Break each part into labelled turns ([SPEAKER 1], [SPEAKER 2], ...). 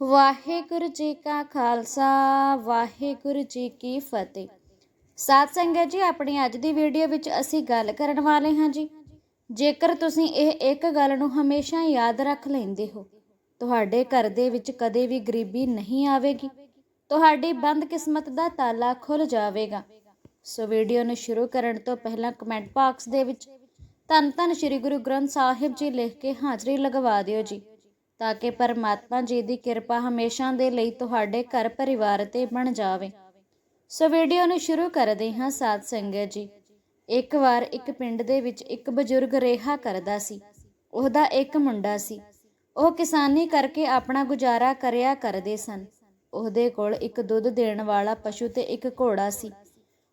[SPEAKER 1] ਵਾਹਿਗੁਰੂ ਜੀ ਕਾ ਖਾਲਸਾ, ਵਾਹਿਗੁਰੂ ਜੀ ਕੀ ਫਤਿਹ। ਸਾਧ ਸੰਗਤ ਜੀ, ਆਪਣੀ ਅੱਜ ਦੀ ਵੀਡੀਓ ਵਿੱਚ ਅਸੀਂ ਗੱਲ ਕਰਨ ਵਾਲੇ ਹਾਂ ਜੀ। ਜੇਕਰ ਤੁਸੀਂ ਇਹ ਇੱਕ ਗੱਲ ਨੂੰ ਹਮੇਸ਼ਾ ਯਾਦ ਰੱਖ ਲੈਂਦੇ ਹੋ, ਤੁਹਾਡੇ ਘਰ ਦੇ ਵਿੱਚ ਕਦੇ ਵੀ ਗਰੀਬੀ ਨਹੀਂ ਆਵੇਗੀ। ਤੁਹਾਡੀ ਬੰਦ ਕਿਸਮਤ ਦਾ ਤਾਲਾ ਖੁੱਲ ਜਾਵੇਗਾ। ਸੋ ਵੀਡੀਓ ਨੂੰ ਸ਼ੁਰੂ ਕਰਨ ਤੋਂ ਪਹਿਲਾਂ ਕਮੈਂਟ ਬਾਕਸ ਦੇ ਵਿੱਚ ਧੰਨ ਧੰਨ ਸ੍ਰੀ ਗੁਰੂ ਗ੍ਰੰਥ ਸਾਹਿਬ ਜੀ ਲਿਖ ਕੇ ਹਾਜ਼ਰੀ ਲਗਵਾ ਦਿਓ ਜੀ। ਤਾਂ ਕਿ ਪਰਮਾਤਮਾ ਜੀ ਦੀ ਕਿਰਪਾ ਹਮੇਸ਼ਾ ਦੇ ਲਈ ਤੁਹਾਡੇ ਘਰ ਪਰਿਵਾਰ ਤੇ ਬਣ ਜਾਵੇ। ਸੋ ਵੀਡੀਓ ਨੂੰ ਸ਼ੁਰੂ ਕਰਦੇ ਹਾਂ ਸਾਧ ਸੰਗਤ ਜੀ। ਇੱਕ ਵਾਰ ਇੱਕ ਪਿੰਡ ਦੇ ਵਿੱਚ ਇੱਕ ਬਜ਼ੁਰਗ ਰਿਹਾ ਕਰਦਾ ਸੀ। ਉਹਦਾ ਇੱਕ ਮੁੰਡਾ ਸੀ। ਉਹ ਕਿਸਾਨੀ ਕਰਕੇ ਆਪਣਾ ਗੁਜ਼ਾਰਾ ਕਰਿਆ ਕਰਦੇ ਸਨ। ਉਹਦੇ ਕੋਲ ਇੱਕ ਦੁੱਧ ਦੇਣ ਵਾਲਾ ਪਸ਼ੂ ਤੇ ਇੱਕ ਘੋੜਾ ਸੀ।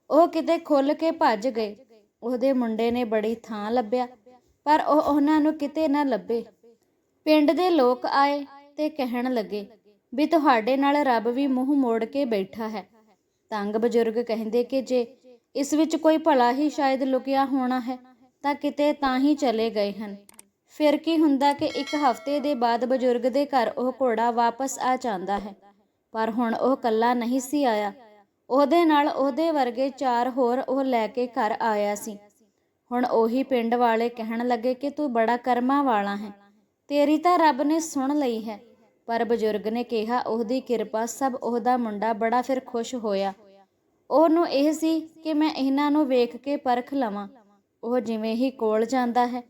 [SPEAKER 1] ਉਹ ਕਿਤੇ ਖੁੱਲ ਕੇ ਭੱਜ ਗਏ। ਉਹਦੇ ਮੁੰਡੇ ਨੇ ਬੜੀ ਥਾਂ ਲੱਭਿਆ। ਪਰ ਉਹ ਉਹਨਾਂ ਨੂੰ ਕਿਤੇ ਨਾ ਲੱਭੇ। ਪਿੰਡ ਦੇ ਲੋਕ ਆਏ ਤੇ ਕਹਿਣ ਲੱਗੇ ਵੀ ਤੁਹਾਡੇ ਨਾਲ ਰੱਬ ਵੀ ਮੂੰਹ ਮੋੜ ਕੇ ਬੈਠਾ ਹੈ। ਤੰਗ ਬਜ਼ੁਰਗ ਕਹਿੰਦੇ ਕਿ ਜੇ ਇਸ ਵਿੱਚ ਕੋਈ ਭਲਾ ਹੀ ਸ਼ਾਇਦ ਲੁਕਿਆ ਹੋਣਾ ਹੈ, ਤਾਂ ਕਿਤੇ ਤਾਂ ਹੀ ਚਲੇ ਗਏ ਹਨ। ਫਿਰ ਕੀ ਹੁੰਦਾ ਕਿ ਇੱਕ ਹਫ਼ਤੇ ਦੇ ਬਾਅਦ ਬਜ਼ੁਰਗ ਦੇ ਘਰ ਉਹ ਘੋੜਾ ਵਾਪਸ ਆ ਜਾਂਦਾ ਹੈ। ਪਰ ਹੁਣ ਉਹ ਕੱਲਾ ਨਹੀਂ ਸੀ ਆਇਆ। ਉਹਦੇ ਨਾਲ ਉਹਦੇ ਵਰਗੇ ਚਾਰ ਹੋਰ ਉਹ ਲੈ ਕੇ ਘਰ ਆਇਆ ਸੀ। ਹੁਣ ਉਹੀ ਪਿੰਡ ਵਾਲੇ ਕਹਿਣ ਲੱਗੇ ਕਿ ਤੂੰ ਬੜਾ ਕਰਮਾਂ ਵਾਲਾ ਹੈ। ਤੇਰੀ ਤਾਂ ਰੱਬ ਨੇ ਸੁਣ ਲਈ ਹੈ। ਪਰ ਬਜ਼ੁਰਗ ਨੇ ਕਿਹਾ, ਉਹਦੀ ਕਿਰਪਾ ਸਭ ਉਹਦਾ ਮੁੰਡਾ ਬੜਾ ਫਿਰ ਖੁਸ਼ ਹੋਇਆ। ਉਹਨੂੰ ਇਹ ਸੀ ਕਿ ਮੈਂ ਇਹਨਾਂ ਨੂੰ ਵੇਖ ਕੇ ਪਰਖ ਲਵਾਂ। ਉਹ ਜਿਵੇਂ ਹੀ ਕੋਲ ਜਾਂਦਾ ਹੈ,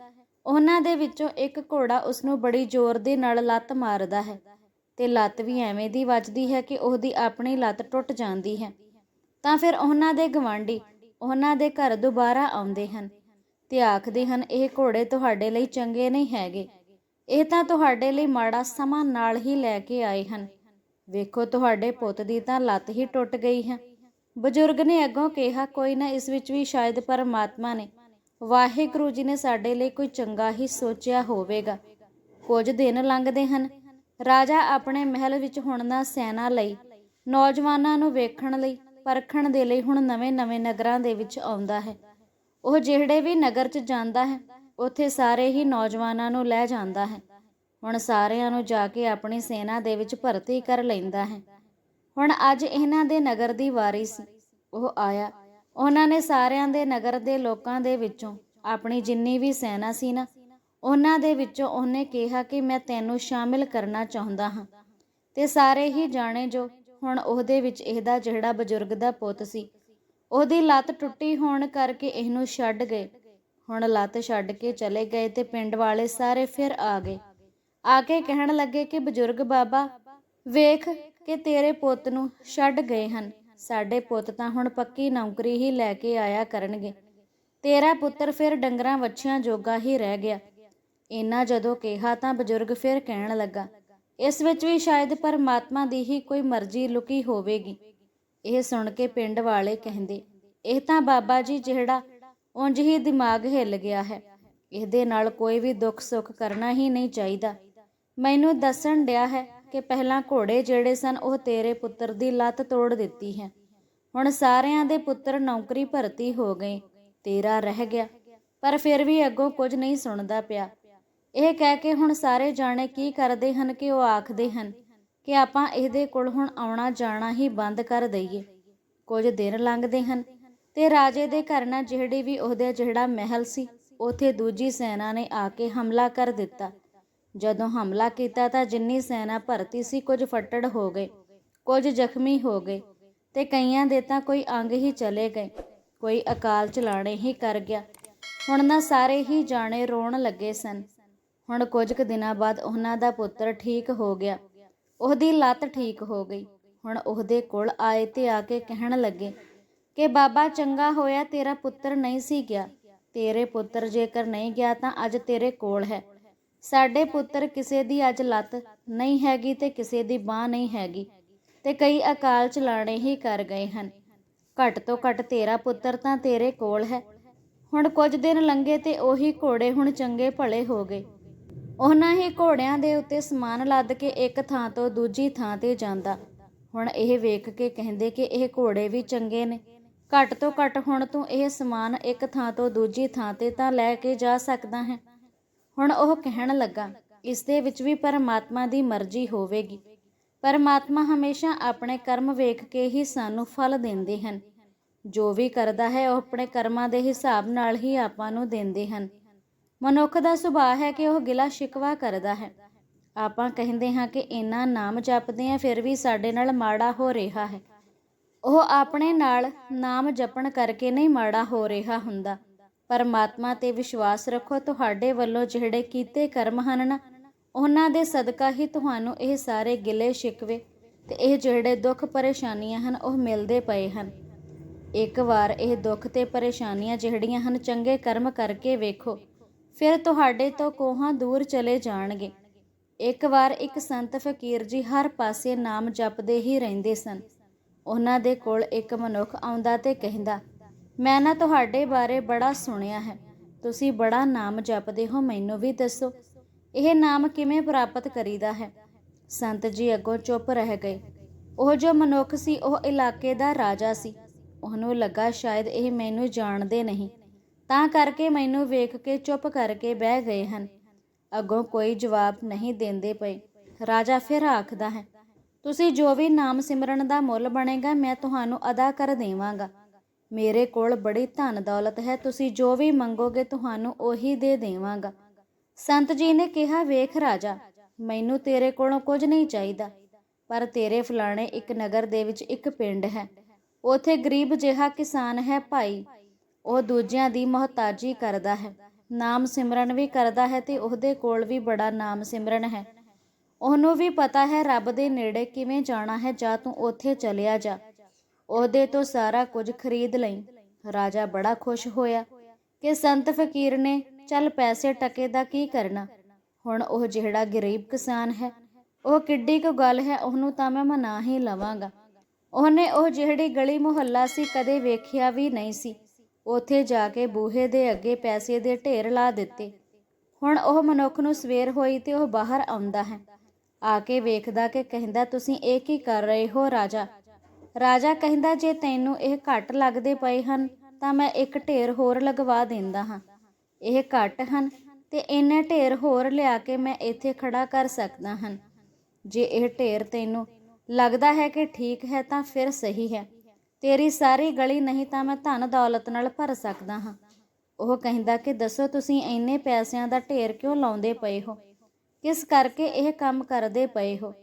[SPEAKER 1] ਉਹਨਾਂ ਦੇ ਵਿੱਚੋਂ ਇੱਕ ਘੋੜਾ ਉਸ ਨੂੰ ਬੜੀ ਜ਼ੋਰ ਦੇ ਨਾਲ ਲੱਤ ਮਾਰਦਾ ਹੈ ਤੇ ਲੱਤ ਵੀ ਐਵੇਂ ਦੀ ਵੱਜਦੀ ਹੈ ਕਿ ਉਹਦੀ ਆਪਣੀ ਲੱਤ ਟੁੱਟ ਜਾਂਦੀ ਹੈ। ਤਾਂ ਫਿਰ ਉਹਨਾਂ ਦੇ ਗਵਾਂਢੀ ਉਹਨਾਂ ਦੇ ਘਰ ਦੁਬਾਰਾ ਆਉਂਦੇ ਹਨ ਤੇ ਆਖਦੇ ਹਨ, ਇਹ ਘੋੜੇ ਤੁਹਾਡੇ ਲਈ ਚੰਗੇ ਨਹੀਂ ਹੈਗੇ। ਇਹ ਤਾਂ ਤੁਹਾਡੇ ਲਈ ਮਾੜਾ ਸਮਾਂ ਨਾਲ ਹੀ ਲੈ ਕੇ ਆਏ ਹਨ। ਵੇਖੋ, ਤੁਹਾਡੇ ਪੁੱਤ ਦੀ ਤਾਂ ਲੱਤ ਹੀ ਟੁੱਟ ਗਈ ਹੈ। ਬਜ਼ੁਰਗ ਨੇ ਅੱਗੋਂ ਕਿਹਾ, ਕੋਈ ਨਾ, ਇਸ ਵਿੱਚ ਵੀ ਸ਼ਾਇਦ ਪਰਮਾਤਮਾ ਨੇ। ਵਾਹਿਗੁਰੂ ਜੀ ਨੇ ਸਾਡੇ ਲਈ ਕੋਈ ਚੰਗਾ ਹੀ ਸੋਚਿਆ ਹੋਵੇਗਾ। ਕੁਝ ਦਿਨ ਲੰਘਦੇ ਹਨ। ਰਾਜਾ ਆਪਣੇ ਮਹਿਲ ਵਿੱਚ ਹੁਣ ਨਾ ਸੈਨਾ ਲਈ, ਨੌਜਵਾਨਾਂ ਨੂੰ ਵੇਖਣ ਲਈ, ਪਰਖਣ ਦੇ ਲਈ ਹੁਣ ਨਵੇਂ-ਨਵੇਂ ਨਗਰਾਂ ਦੇ ਵਿੱਚ ਆਉਂਦਾ ਹੈ। ਉਹ ਜਿਹੜੇ ਵੀ ਨਗਰ 'ਚ ਜਾਂਦਾ ਹੈ ਉੱਥੇ ਸਾਰੇ ਹੀ ਨੌਜਵਾਨਾਂ ਨੂੰ ਲੈ ਜਾਂਦਾ ਹੈ। ਹੁਣ ਸਾਰਿਆਂ ਨੂੰ ਜਾ ਕੇ ਆਪਣੀ ਸੈਨਾ ਦੇ ਵਿੱਚ ਭਰਤੀ ਕਰ ਲੈਂਦਾ ਹੈ। ਹੁਣ ਅੱਜ ਇਹਨਾਂ ਦੇ ਨਗਰ ਦੀ ਵਾਰੀ ਸੀ। ਉਹ ਆਇਆ। ਉਹਨਾਂ ਨੇ ਸਾਰਿਆਂ ਦੇ ਨਗਰ ਦੇ ਲੋਕਾਂ ਦੇ ਵਿੱਚੋਂ ਆਪਣੀ ਜਿੰਨੀ ਵੀ ਸੈਨਾ ਸੀ ਨਾ, ਉਹਨਾਂ ਦੇ ਵਿੱਚੋਂ ਉਹਨੇ ਕਿਹਾ ਕਿ ਮੈਂ ਤੈਨੂੰ ਸ਼ਾਮਿਲ ਕਰਨਾ ਚਾਹੁੰਦਾ ਹਾਂ। ਤੇ ਸਾਰੇ ਹੀ ਜਾਣੇ ਜੋ ਹੁਣ ਉਹਦੇ ਵਿੱਚ ਇਹਦਾ ਜਿਹੜਾ ਬਜ਼ੁਰਗ ਦਾ ਪੁੱਤ ਸੀ, ਉਹਦੀ ਲੱਤ ਟੁੱਟੀ ਹੋਣ ਕਰਕੇ ਇਹਨੂੰ ਛੱਡ ਗਏ। ਹੁਣ ਲੱਤ ਛੱਡ ਕੇ ਚਲੇ ਗਏ ਤੇ ਪਿੰਡ ਵਾਲੇ ਸਾਰੇ ਫਿਰ ਆ ਗਏ। ਆ ਕੇ ਕਹਿਣ ਲੱਗੇ ਕਿ, ਬਜ਼ੁਰਗ ਬਾਬਾ, ਵੇਖ ਕਿ ਤੇਰੇ ਪੁੱਤ ਨੂੰ ਛੱਡ ਗਏ ਹਨ। ਸਾਡੇ ਪੁੱਤ ਤਾਂ ਹੁਣ ਪੱਕੀ ਨੌਕਰੀ ਹੀ ਲੈ ਕੇ ਆਇਆ ਕਰਨਗੇ। ਤੇਰਾ ਪੁੱਤਰ ਫਿਰ ਡੰਗਰਾਂ ਵੱਛਿਆਂ ਜੋਗਾ ਹੀ ਰਹਿ ਗਿਆ। ਇਹਨਾਂ ਜਦੋਂ ਕਿਹਾ ਤਾਂ ਬਜ਼ੁਰਗ ਫਿਰ ਕਹਿਣ ਲੱਗਾ, ਇਸ ਵਿੱਚ ਵੀ ਸ਼ਾਇਦ ਪਰਮਾਤਮਾ ਦੀ ਹੀ ਕੋਈ ਮਰਜ਼ੀ ਲੁਕੀ ਹੋਵੇਗੀ। ਇਹ ਸੁਣ ਕੇ ਪਿੰਡ ਵਾਲੇ ਕਹਿੰਦੇ, ਇਹ ਤਾਂ ਬਾਬਾ ਜੀ ਜਿਹੜਾ ਉਂਝ ਹੀ ਦਿਮਾਗ ਹਿੱਲ ਗਿਆ ਹੈ। ਇਹਦੇ ਨਾਲ ਕੋਈ ਵੀ ਦੁੱਖ ਸੁੱਖ ਕਰਨਾ ਹੀ ਨਹੀਂ ਚਾਹੀਦਾ। ਮੈਨੂੰ ਦੱਸਣ ਡਿਆ ਹੈ ਕਿ ਪਹਿਲਾਂ ਘੋੜੇ ਜਿਹੜੇ ਸਨ, ਉਹ ਤੇਰੇ ਪੁੱਤਰ ਦੀ ਲੱਤ ਤੋੜ ਦਿੱਤੀ ਹੈ। ਹੁਣ ਸਾਰਿਆਂ ਦੇ ਪੁੱਤਰ ਨੌਕਰੀ ਭਰਤੀ ਹੋ ਗਏ, ਤੇਰਾ ਰਹਿ ਗਿਆ। ਪਰ ਫਿਰ ਵੀ ਅੱਗੋਂ ਕੁਝ ਨਹੀਂ ਸੁਣਦਾ ਪਿਆ। ਇਹ ਕਹਿ ਕੇ ਹੁਣ ਸਾਰੇ ਜਾਣੇ ਕੀ ਕਰਦੇ ਹਨ ਕਿ ਉਹ ਆਖਦੇ ਹਨ ਕਿ ਆਪਾਂ ਇਹਦੇ ਕੋਲ ਹੁਣ ਆਉਣਾ ਜਾਣਾ ਹੀ ਬੰਦ ਕਰ ਦਈਏ। ਕੁਝ ਦਿਨ ਲੰਘਦੇ ਹਨ ਤੇ ਰਾਜੇ ਦੇ ਘਰ ਨਾਲ ਜਿਹੜੀ ਵੀ ਉਹਦੇ ਜਿਹੜਾ ਮਹਿਲ ਸੀ, ਉਥੇ ਦੂਜੀ ਸੈਨਾ ਨੇ ਆ ਕੇ ਹਮਲਾ ਕਰ ਦਿੱਤਾ। ਜਦੋਂ ਹਮਲਾ ਕੀਤਾ ਤਾਂ ਜਿੰਨੀ ਸੈਨਾ ਭਰਤੀ ਸੀ, ਕੁਝ ਫੱਟੜ ਹੋ ਗਏ, ਕੁਝ ਜ਼ਖਮੀ ਹੋ ਗਏ ਤੇ ਕਈਆਂ ਦੇ ਤਾਂ ਕੋਈ ਅੰਗ ਹੀ ਚਲੇ ਗਏ, ਕੋਈ ਅਕਾਲ ਚਲਾਣੇ ਹੀ ਕਰ ਗਿਆ। ਹੁਣ ਨਾ ਸਾਰੇ ਹੀ ਜਾਣੇ ਰੋਣ ਲੱਗੇ ਸਨ। ਹੁਣ ਕੁਝ ਕੁ ਦਿਨਾਂ ਬਾਅਦ ਉਹਨਾਂ ਦਾ ਪੁੱਤਰ ਠੀਕ ਹੋ ਗਿਆ। ਉਹਦੀ ਲੱਤ ਠੀਕ ਹੋ ਗਈ। ਹੁਣ ਉਹਦੇ ਕੋਲ ਆਏ ਤੇ ਆ ਕੇ ਕਹਿਣ ਲੱਗੇ ਕਿ ਬਾਬਾ ਚੰਗਾ ਹੋਇਆ ਤੇਰਾ ਪੁੱਤਰ ਨਹੀਂ ਸੀ ਗਿਆ। ਤੇਰੇ ਪੁੱਤਰ ਜੇਕਰ ਨਹੀਂ ਗਿਆ ਤਾਂ ਅੱਜ ਤੇਰੇ ਕੋਲ ਹੈ। ਸਾਡੇ ਪੁੱਤਰ ਕਿਸੇ ਦੀ ਅੱਜ ਲੱਤ ਨਹੀਂ ਹੈਗੀ ਤੇ ਕਿਸੇ ਦੀ ਬਾਹ ਨਹੀਂ ਹੈਗੀ ਤੇ ਕਈ ਅਕਾਲ ਚਲਾਣੇ ਹੀ ਕਰ ਗਏ ਹਨ। ਘੱਟ ਤੋਂ ਘੱਟ ਤੇਰਾ ਪੁੱਤਰ ਤਾਂ ਤੇਰੇ ਕੋਲ ਹੈ। ਹੁਣ ਕੁਝ ਦਿਨ ਲੰਘੇ ਤੇ ਉਹੀ ਘੋੜੇ ਹੁਣ ਚੰਗੇ ਭਲੇ ਹੋ ਗਏ। ਉਹਨਾਂ ਹੀ ਘੋੜਿਆਂ ਦੇ ਉੱਤੇ ਸਮਾਨ ਲੱਦ ਕੇ ਇੱਕ ਥਾਂ ਤੋਂ ਦੂਜੀ ਥਾਂ ਤੇ ਜਾਂਦਾ। ਹੁਣ ਇਹ ਵੇਖ ਕੇ ਕਹਿੰਦੇ ਕਿ ਇਹ ਘੋੜੇ ਵੀ ਚੰਗੇ ਨੇ। ਘੱਟ ਤੋਂ ਘੱਟ ਹੁਣ ਤੂੰ ਇਹ ਸਮਾਨ ਇੱਕ ਥਾਂ ਤੋਂ ਦੂਜੀ ਥਾਂ ਤੇ ਤਾਂ ਲੈ ਕੇ ਜਾ ਸਕਦਾ ਹੈ। ਹੁਣ ਉਹ ਕਹਿਣ ਲੱਗਾ, ਇਸ ਦੇ ਵਿੱਚ ਵੀ ਪਰਮਾਤਮਾ ਦੀ ਮਰਜ਼ੀ ਹੋਵੇਗੀ। ਪਰਮਾਤਮਾ ਹਮੇਸ਼ਾ ਆਪਣੇ ਕਰਮ ਵੇਖ ਕੇ ਹੀ ਸਾਨੂੰ ਫਲ ਦਿੰਦੇ ਹਨ। ਜੋ ਵੀ ਕਰਦਾ ਹੈ, ਉਹ ਆਪਣੇ ਕਰਮਾਂ ਦੇ ਹਿਸਾਬ ਨਾਲ ਹੀ ਆਪਾਂ ਨੂੰ ਦਿੰਦੇ ਹਨ। ਮਨੁੱਖ ਦਾ ਸੁਭਾਅ ਹੈ ਕਿ ਉਹ ਗਿਲਾ ਸ਼ਿਕਵਾ ਕਰਦਾ ਹੈ। ਆਪਾਂ ਕਹਿੰਦੇ ਹਾਂ ਕਿ ਇੰਨਾ ਨਾਮ ਜਪਦੇ ਆ ਫਿਰ ਵੀ ਸਾਡੇ ਨਾਲ ਮਾੜਾ ਹੋ ਰਿਹਾ ਹੈ। ਉਹ ਆਪਣੇ ਨਾਲ ਨਾਮ ਜਪਣ ਕਰਕੇ ਨਹੀਂ ਮਾੜਾ ਹੋ ਰਿਹਾ ਹੁੰਦਾ। ਪਰਮਾਤਮਾ ਤੇ ਵਿਸ਼ਵਾਸ ਰੱਖੋ, ਤੁਹਾਡੇ ਵੱਲੋਂ ਜਿਹੜੇ ਕੀਤੇ ਕਰਮ ਹਨ ਨਾ ਉਹਨਾਂ ਦੇ ਸਦਕਾ ਹੀ ਤੁਹਾਨੂੰ ਇਹ ਸਾਰੇ ਗਿਲੇ ਸ਼ਿਕਵੇ ਤੇ ਇਹ ਜਿਹੜੇ ਦੁੱਖ ਪਰੇਸ਼ਾਨੀਆਂ ਹਨ, ਉਹ ਮਿਲਦੇ ਪਏ ਹਨ। ਇੱਕ ਵਾਰ ਇਹ ਦੁੱਖ ਤੇ ਪਰੇਸ਼ਾਨੀਆਂ ਜਿਹੜੀਆਂ ਹਨ, ਚੰਗੇ ਕਰਮ ਕਰਕੇ ਵੇਖੋ, ਫਿਰ ਤੁਹਾਡੇ ਤੋਂ ਕੋਹਾਂ ਦੂਰ ਚਲੇ ਜਾਣਗੇ। ਇੱਕ ਵਾਰ ਇੱਕ ਸੰਤ ਫਕੀਰ ਜੀ ਹਰ ਪਾਸੇ ਨਾਮ ਜਪਦੇ ਹੀ ਰਹਿੰਦੇ ਸਨ। ਉਹਨਾਂ ਦੇ ਕੋਲ ਇੱਕ ਮਨੁੱਖ ਆਉਂਦਾ ਤੇ ਕਹਿੰਦਾ, ਮੈਂ ਨਾ ਤੁਹਾਡੇ ਬਾਰੇ ਬੜਾ ਸੁਣਿਆ ਹੈ। ਤੁਸੀਂ ਬੜਾ ਨਾਮ ਜਪਦੇ ਹੋ, ਮੈਨੂੰ ਵੀ ਦੱਸੋ। ਇਹ ਨਾਮ ਕਿਵੇਂ ਪ੍ਰਾਪਤ ਕਰੀਦਾ ਹੈ? ਸੰਤ ਜੀ ਅੱਗੋਂ ਚੁੱਪ ਰਹਿ ਗਏ। ਉਹ ਜੋ ਮਨੁੱਖ ਸੀ, ਉਹ ਇਲਾਕੇ ਦਾ ਰਾਜਾ ਸੀ। ਉਹਨੂੰ ਲੱਗਾ ਸ਼ਾਇਦ ਇਹ ਮੈਨੂੰ ਜਾਣਦੇ ਨਹੀਂ। ਤਾਂ ਕਰਕੇ ਮੈਨੂੰ ਵੇਖ ਕੇ ਚੁੱਪ ਕਰਕੇ ਬਹਿ ਗਏ ਹਨ। ਅੱਗੋਂ ਕੋਈ ਜਵਾਬ ਨਹੀਂ ਦਿੰਦੇ ਪਏ। ਰਾਜਾ ਫਿਰ ਆਖਦਾ ਹੈ ਤੁਸੀਂ ਜੋ ਵੀ ਨਾਮ ਸਿਮਰਨ ਦਾ ਮੁੱਲ ਬਣੇਗਾ, ਮੈਂ ਤੁਹਾਨੂੰ ਅਦਾ ਕਰ ਦੇਵਾਂਗਾ। ਮੇਰੇ ਕੋਲ ਬੜੀ ਧਨ ਦੌਲਤ ਹੈ, ਤੁਸੀਂ ਜੋ ਵੀ ਮੰਗੋਗੇ ਤੁਹਾਨੂੰ ਉਹੀ ਦੇ ਦੇਵਾਂਗਾ। ਸੰਤ ਜੀ ਨੇ ਕਿਹਾ, ਵੇਖ ਰਾਜਾ, ਮੈਨੂੰ ਤੇਰੇ ਕੋਲੋਂ ਕੁਝ ਨਹੀਂ ਚਾਹੀਦਾ, ਪਰ ਤੇਰੇ ਫਲਾਣੇ ਇੱਕ ਨਗਰ ਦੇ ਵਿੱਚ ਇੱਕ ਪਿੰਡ ਹੈ। ਉਥੇ ਗਰੀਬ ਜਿਹਾ ਕਿਸਾਨ ਹੈ ਭਾਈ, ਉਹ ਦੂਜਿਆਂ ਦੀ ਮੁਹਤਾਜੀ ਕਰਦਾ ਹੈ। ਨਾਮ ਸਿਮਰਨ ਵੀ ਕਰਦਾ ਹੈ ਤੇ ਉਹਦੇ ਕੋਲ ਵੀ ਬੜਾ ਨਾਮ ਸਿਮਰਨ ਹੈ। ਉਹਨੂੰ ਵੀ ਪਤਾ ਹੈ ਰੱਬ ਦੇ ਨੇੜੇ ਕਿਵੇਂ ਜਾਣਾ ਹੈ, ਜਾਂ ਤੂੰ ਉੱਥੇ ਚਲਿਆ ਜਾ। ਉਹਦੇ ਤੋਂ ਸਾਰਾ ਕੁਝ ਖਰੀਦ ਲਈ। ਰਾਜਾ ਬੜਾ ਖੁਸ਼ ਹੋਇਆ ਕਿ ਸੰਤ ਫਕੀਰ ਨੇ, ਚੱਲ ਪੈਸੇ ਟਕੇ ਦਾ ਕੀ ਕਰਨਾ? ਹੁਣ ਉਹ ਜਿਹੜਾ ਗਰੀਬ ਕਿਸਾਨ ਹੈ, ਉਹ ਕਿੱਡੀ ਕੁ ਗੱਲ ਹੈ, ਉਹਨੂੰ ਤਾਂ ਮੈਂ ਮਨਾ ਹੀ ਲਵਾਂਗਾ। ਉਹਨੇ ਉਹ ਜਿਹੜੀ ਗਲੀ ਮੁਹੱਲਾ ਸੀ, ਕਦੇ ਵੇਖਿਆ ਵੀ ਨਹੀਂ ਸੀ। ਉੱਥੇ ਜਾ ਕੇ ਬੂਹੇ ਦੇ ਅੱਗੇ ਪੈਸੇ ਦੇ ਢੇਰ ਲਾ ਦਿੱਤੇ। ਹੁਣ ਉਹ ਮਨੁੱਖ ਨੂੰ ਸਵੇਰ ਹੋਈ ਤੇ ਉਹ ਬਾਹਰ ਆਉਂਦਾ ਹੈ। ਆ ਕੇ ਵੇਖਦਾ ਕਿ ਕਹਿੰਦਾ, ਤੁਸੀਂ ਇਹ ਕੀ ਕਰ ਰਹੇ ਹੋ ਰਾਜਾ? ਰਾਜਾ ਕਹਿੰਦਾ, ਜੇ ਤੈਨੂੰ ਇਹ ਘੱਟ ਲੱਗਦੇ ਪਏ ਹਨ, ਤਾਂ ਮੈਂ ਇੱਕ ਢੇਰ ਹੋਰ ਲਗਵਾ ਦਿੰਦਾ ਹਾਂ। ਇਹ ਘੱਟ ਹਨ, ਤੇ ਇੰਨੇ ਢੇਰ ਹੋਰ ਲਿਆ ਕੇ ਮੈਂ ਇੱਥੇ ਖੜਾ ਕਰ ਸਕਦਾ ਹਾਂ। ਜੇ ਇਹ ਢੇਰ ਤੈਨੂੰ ਲੱਗਦਾ ਹੈ ਕਿ ਠੀਕ ਹੈ, ਤਾਂ ਫਿਰ ਸਹੀ ਹੈ। ਤੇਰੀ ਸਾਰੀ ਗਲੀ ਨਹੀਂ, ਤਾਂ ਮੈਂ ਧਨ ਦੌਲਤ ਨਾਲ ਭਰ ਸਕਦਾ ਹਾਂ। ਉਹ ਕਹਿੰਦਾ ਕਿ, ਦੱਸੋ, ਤੁਸੀਂ ਇੰਨੇ ਪੈਸਿਆਂ ਦਾ ਢੇਰ ਕਿਉਂ ਲਾਉਂਦੇ ਪਏ ਹੋ? ਕਿਸ ਕਰਕੇ ਇਹ ਕੰਮ ਕਰਦੇ ਪਏ ਹੋ?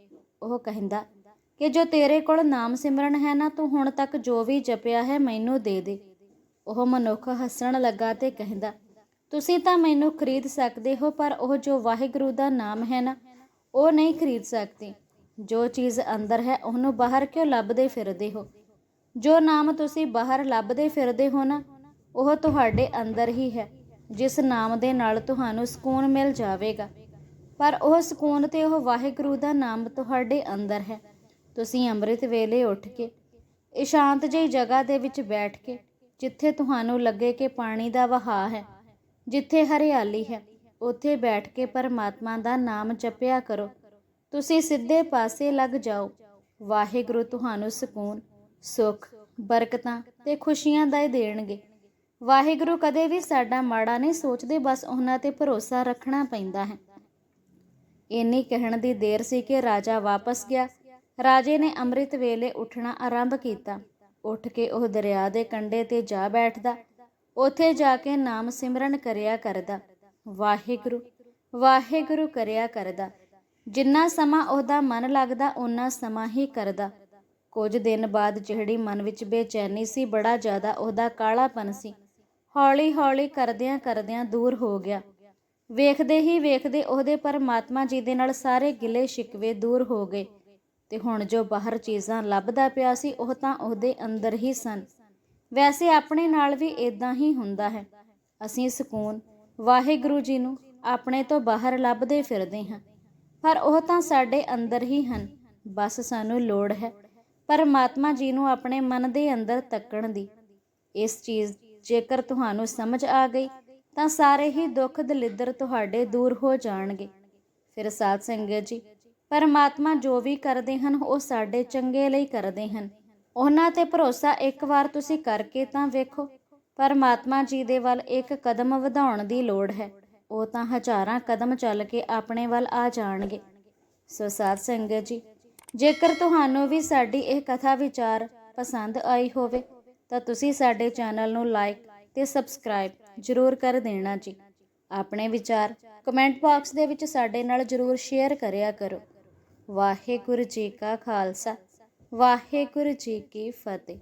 [SPEAKER 1] ਉਹ ਕਹਿੰਦਾ, ਕਿ ਜੋ ਤੇਰੇ ਕੋਲ ਨਾਮ ਸਿਮਰਨ ਹੈ ਨਾ, ਤੂੰ ਹੁਣ ਤੱਕ ਜੋ ਵੀ ਜਪਿਆ ਹੈ ਮੈਨੂੰ ਦੇ ਦੇ। ਉਹ ਮਨੁੱਖ ਹੱਸਣ ਲੱਗਾ ਤੇ ਕਹਿੰਦਾ, ਤੁਸੀਂ ਤਾਂ ਮੈਨੂੰ ਖਰੀਦ ਸਕਦੇ ਹੋ, ਪਰ ਉਹ ਜੋ ਵਾਹਿਗੁਰੂ ਦਾ ਨਾਮ ਹੈ ਨਾ, ਉਹ ਨਹੀਂ ਖਰੀਦ ਸਕਦੇ। ਜੋ ਚੀਜ਼ ਅੰਦਰ ਹੈ, ਉਹਨੂੰ ਬਾਹਰ ਕਿਉਂ ਲੱਭਦੇ ਫਿਰਦੇ ਹੋ? ਜੋ ਨਾਮ ਤੁਸੀਂ ਬਾਹਰ ਲੱਭਦੇ ਫਿਰਦੇ ਹੋ ਨਾ, ਉਹ ਤੁਹਾਡੇ ਅੰਦਰ ਹੀ ਹੈ, ਜਿਸ ਨਾਮ ਦੇ ਨਾਲ ਤੁਹਾਨੂੰ ਸਕੂਨ ਮਿਲ ਜਾਵੇਗਾ। ਪਰ ਉਹ ਸਕੂਨ ਤੇ ਉਹ ਵਾਹਿਗੁਰੂ ਦਾ ਨਾਮ ਤੁਹਾਡੇ ਅੰਦਰ ਹੈ। ਤੁਸੀਂ ਅੰਮ੍ਰਿਤ ਵੇਲੇ ਉੱਠ ਕੇ, ਇਸ਼ਾਂਤ ਜਿਹੀ ਜਗ੍ਹਾ ਦੇ ਵਿੱਚ ਬੈਠ ਕੇ, ਜਿੱਥੇ ਤੁਹਾਨੂੰ ਲੱਗੇ ਕਿ ਪਾਣੀ ਦਾ ਵਹਾਅ ਹੈ, ਜਿੱਥੇ ਹਰਿਆਲੀ ਹੈ, ਉੱਥੇ ਬੈਠ ਕੇ ਪਰਮਾਤਮਾ ਦਾ ਨਾਮ ਜਪਿਆ ਕਰੋ। ਤੁਸੀਂ ਸਿੱਧੇ ਪਾਸੇ ਲੱਗ ਜਾਓ। ਵਾਹਿਗੁਰੂ ਤੁਹਾਨੂੰ ਸਕੂਨ, ਸੁੱਖ, ਬਰਕਤਾਂ ਤੇ ਖੁਸ਼ੀਆਂ ਦਾ ਹੀ ਦੇਣਗੇ। ਵਾਹਿਗੁਰੂ ਕਦੇ ਵੀ ਸਾਡਾ ਮਾੜਾ ਨਹੀਂ ਸੋਚਦੇ, ਬਸ ਉਹਨਾਂ ਤੇ ਭਰੋਸਾ ਰੱਖਣਾ ਪੈਂਦਾ ਹੈ। ਇੰਨੀ ਕਹਿਣ ਦੀ ਦੇਰ ਸੀ ਕਿ ਰਾਜਾ ਵਾਪਸ ਗਿਆ। ਰਾਜੇ ਨੇ ਅੰਮ੍ਰਿਤ ਵੇਲੇ ਉੱਠਣਾ ਆਰੰਭ ਕੀਤਾ। ਉੱਠ ਕੇ ਉਹ ਦਰਿਆ ਦੇ ਕੰਢੇ ਤੇ ਜਾ ਬੈਠਦਾ। ਉੱਥੇ ਜਾ ਕੇ ਨਾਮ ਸਿਮਰਨ ਕਰਿਆ ਕਰਦਾ। ਵਾਹਿਗੁਰੂ ਵਾਹਿਗੁਰੂ ਕਰਿਆ ਕਰਦਾ। ਜਿੰਨਾ ਸਮਾਂ ਉਹਦਾ ਮਨ ਲੱਗਦਾ, ਓਨਾ ਸਮਾਂ ਹੀ ਕਰਦਾ। ਕੁਝ ਦਿਨ ਬਾਅਦ ਜਿਹੜੀ ਮਨ ਵਿੱਚ ਬੇਚੈਨੀ ਸੀ, ਬੜਾ ਜ਼ਿਆਦਾ ਉਹਦਾ ਕਾਲਾਪਨ ਸੀ। ਹੌਲੀ ਹੌਲੀ ਕਰਦਿਆਂ ਕਰਦਿਆਂ ਦੂਰ ਹੋ ਗਿਆ। ਵੇਖਦੇ ਹੀ ਵੇਖਦੇ ਉਹਦੇ ਪਰਮਾਤਮਾ ਜੀ ਦੇ ਨਾਲ ਸਾਰੇ ਗਿਲੇ ਸ਼ਿਕਵੇ ਦੂਰ ਹੋ ਗਏ। ਤੇ ਹੁਣ ਜੋ ਬਾਹਰ ਚੀਜ਼ਾਂ ਲੱਭਦਾ ਪਿਆ ਸੀ, ਉਹ ਤਾਂ ਉਹਦੇ ਅੰਦਰ ਹੀ ਸਨ। ਵੈਸੇ ਆਪਣੇ ਨਾਲ ਵੀ ਇਦਾਂ ਹੀ ਹੁੰਦਾ ਹੈ। ਅਸੀਂ ਸਕੂਨ, ਵਾਹਿਗੁਰੂ ਜੀ ਨੂੰ ਆਪਣੇ ਤੋਂ ਬਾਹਰ ਲੱਭਦੇ ਫਿਰਦੇ ਹਾਂ। ਪਰ ਉਹ ਤਾਂ ਸਾਡੇ ਅੰਦਰ ਹੀ ਹਨ। ਬਸ ਸਾਨੂੰ ਲੋੜ ਹੈ ਪਰਮਾਤਮਾ ਜੀ ਨੂੰ ਆਪਣੇ ਮਨ ਦੇ ਅੰਦਰ ਤੱਕਣ ਦੀ। ਇਸ ਚੀਜ਼ ਜੇਕਰ ਤੁਹਾਨੂੰ ਸਮਝ ਆ ਗਈ ਤਾਂ ਸਾਰੇ ਹੀ ਦੁੱਖ ਦਲਿੱਦਰ ਤੁਹਾਡੇ ਦੂਰ ਹੋ ਜਾਣਗੇ। ਫਿਰ ਸਾਧ ਸੰਗਤ ਜੀ, ਪਰਮਾਤਮਾ ਜੋ ਵੀ ਕਰਦੇ ਹਨ, ਉਹ ਸਾਡੇ ਚੰਗੇ ਲਈ ਕਰਦੇ ਹਨ। ਉਹਨਾਂ ਤੇ ਭਰੋਸਾ ਇੱਕ ਵਾਰ ਤੁਸੀਂ ਕਰਕੇ ਤਾਂ ਵੇਖੋ, ਪਰਮਾਤਮਾ ਜੀ ਦੇ ਵੱਲ ਇੱਕ ਕਦਮ ਵਧਾਉਣ ਦੀ ਲੋੜ ਹੈ। ਉਹ ਤਾਂ ਹਜ਼ਾਰਾਂ ਕਦਮ ਚੱਲ ਕੇ ਆਪਣੇ ਵੱਲ ਆ ਜਾਣਗੇ। ਸੋ ਸਾਧ ਸੰਗਤ ਜੀ, ਜੇਕਰ ਤੁਹਾਨੂੰ ਵੀ ਸਾਡੀ ਇਹ ਕਥਾ ਵਿਚਾਰ ਪਸੰਦ ਆਈ ਹੋਵੇ, ਤਾਂ ਤੁਸੀਂ ਸਾਡੇ ਚੈਨਲ ਨੂੰ ਲਾਈਕ ਤੇ ਸਬਸਕ੍ਰਾਈਬ ਜ਼ਰੂਰ ਕਰ ਦੇਣਾ ਜੀ। ਆਪਣੇ ਵਿਚਾਰ ਕਮੈਂਟ ਬਾਕਸ ਦੇ ਵਿੱਚ ਸਾਡੇ ਨਾਲ ਜ਼ਰੂਰ ਸ਼ੇਅਰ ਕਰਿਆ ਕਰੋ। ਵਾਹਿਗੁਰੂ ਜੀ ਕਾ ਖਾਲਸਾ। ਵਾਹਿਗੁਰੂ ਜੀ ਕੀ ਫਤਿਹ।